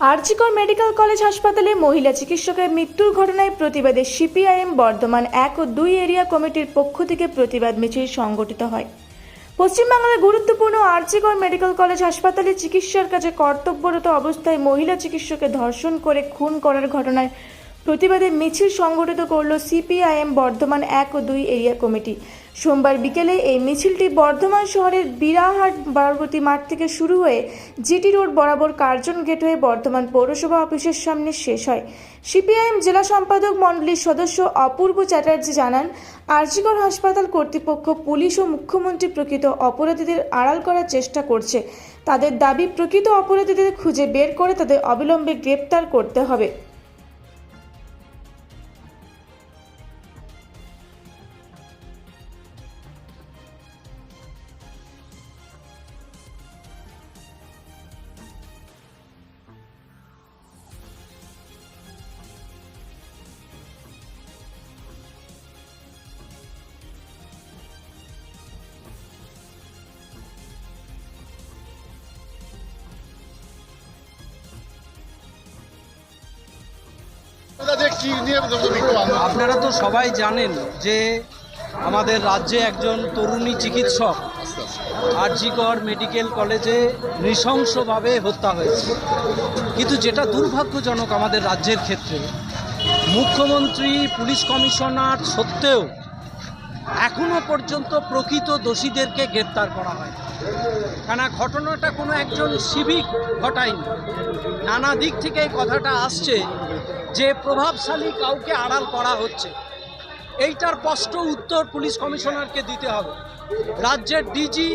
RG Kar medical college হাসপাতালে মহিলা চিকিৎসকের মৃত্যুর ঘটনায় প্রতিবাদে সিপিআইএম বর্ধমান এক ও দুই এরিয়া কমিটির পক্ষ থেকে প্রতিবাদ মিছিল সংগঠিত হয়। পশ্চিমবাংলার গুরুত্বপূর্ণ আরজিকর মেডিকেল কলেজ হাসপাতালে চিকিৎসার কাজে কর্তব্যরত অবস্থায় মহিলা চিকিৎসককে ধর্ষণ করে খুন করার ঘটনায় প্রতিবাদে মিছিল সংগঠিত করল সিপিআইএম বর্ধমান এক ও দুই এরিয়া কমিটি। সোমবার বিকেলে এই মিছিলটি বর্ধমান শহরের বিরাহাট বারবতী মাঠ থেকে শুরু হয়ে জিটি রোড বরাবর কার্জন গেট হয়ে বর্ধমান পৌরসভা অফিসের সামনে শেষ হয়। সিপিআইএম জেলা সম্পাদক মণ্ডলীর সদস্য অপূর্ব চ্যাটার্জি জানান, আরজিকর হাসপাতাল কর্তৃপক্ষ পুলিশ ও মুখ্যমন্ত্রী প্রকৃত অপরাধীদের আড়াল করার চেষ্টা করছে। তাদের দাবি, প্রকৃত অপরাধীদের খুঁজে বের করে তাদের অবিলম্বে গ্রেপ্তার করতে হবে। আপনারা তো সবাই জানেন যে আমাদের রাজ্যে একজন তরুণী চিকিৎসক, আরজিকর মেডিকেল কলেজে নৃশংসভাবে হত্যা হয়েছে। কিন্তু যেটা দুর্ভাগ্যজনক আমাদের রাজ্যের ক্ষেত্রে, মুখ্যমন্ত্রী, পুলিশ কমিশনার সত্ত্বেও এখনও পর্যন্ত প্রকৃত দোষীদেরকে গ্রেপ্তার করা হয় কেন ঘটনাটা কোনো একজন সিভিক ঘটায়নি। নানা দিক থেকে কথাটা আসছে যে প্রভাবশালী কাউকে আড়াল করা হচ্ছে, এইটার স্পষ্ট উত্তর পুলিশ কমিশনারকে দিতে হবে। রাজ্যের ডিজি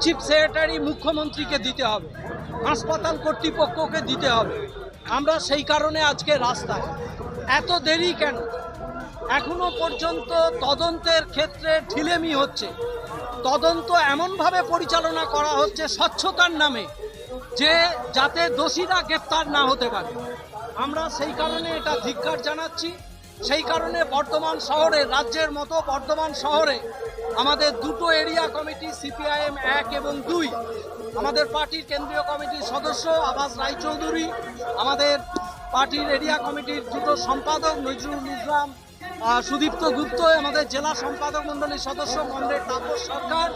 চিফ সেক্রেটারি মুখ্যমন্ত্রীকে দিতে হবে। হাসপাতাল কর্তৃপক্ষকে দিতে হবে। আমরা সেই কারণে আজকে রাস্তায়। এত দেরি কেন? এখনও পর্যন্ত তদন্তের ক্ষেত্রে ঢিলেমি হচ্ছে। তদন্ত এমনভাবে পরিচালনা করা হচ্ছে স্বচ্ছতার নামে যে যাতে দোষীরা গ্রেপ্তার না হতে পারে। আমরা সেই কারণে এটা ধিক্কার জানাচ্ছি। সেই কারণে বর্ধমান শহরে, রাজ্যের মতো বর্ধমান শহরে আমাদের দুটো এরিয়া কমিটি, সিপিআইএম এক এবং দুই, আমাদের পার্টির কেন্দ্রীয় কমিটির সদস্য আবাস রায়চৌধুরী, আমাদের পার্টির এরিয়া কমিটির দুটো সম্পাদক নজরুল ইসলাম সুদীপ্ত গুপ্ত আমাদের জেলা সম্পাদক মণ্ডলীর সদস্য কমরেড তাপস সরকার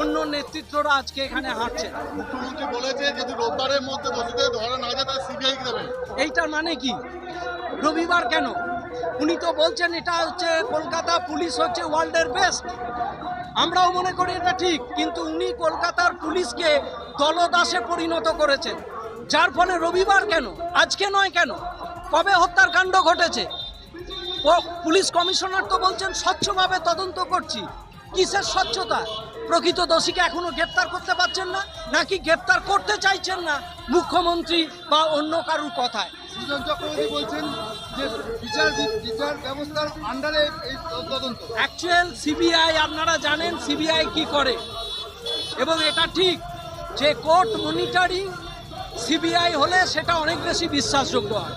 অন্য নেতৃত্বরা আজকে এখানে হাঁটছে মুখ্যমন্ত্রী বলেছে যদি রোববারের মধ্যে দোষীদের ধরা না যায় তাহলে সিবিআই দেবেন এইটার মানে কি? রবিবার কেন? উনি তো বলছেন এটা হচ্ছে কলকাতা পুলিশ হচ্ছে ওয়ার্ল্ডের বেস্ট। আমরাও মনে করি এটা ঠিক কিন্তু উনি কলকাতার পুলিশকে দলদাসে পরিণত করেছেন। যার ফলে রবিবার কেন? আজকে নয় কেন? কবে হত্যার কাণ্ড ঘটেছে? পুলিশ কমিশনার তো বলছেন স্বচ্ছভাবে তদন্ত করছি। কিসের স্বচ্ছতা? প্রকৃত দোষীকে এখনও গ্রেপ্তার করতে পারছেন না নাকি গ্রেপ্তার করতে চাইছেন না মুখ্যমন্ত্রী বা অন্য কারুর কথায়? সুজন চক্রবর্তী বলছেন যে বিচার বিচার ব্যবস্থার আন্ডারে এই তদন্ত। অ্যাকচুয়াল সিবিআই আপনারা জানেন সিবিআই কি করে। এবং এটা ঠিক যে কোর্ট মনিটরিং সিবিআই হলে সেটা অনেক বেশি বিশ্বাসযোগ্য হয়।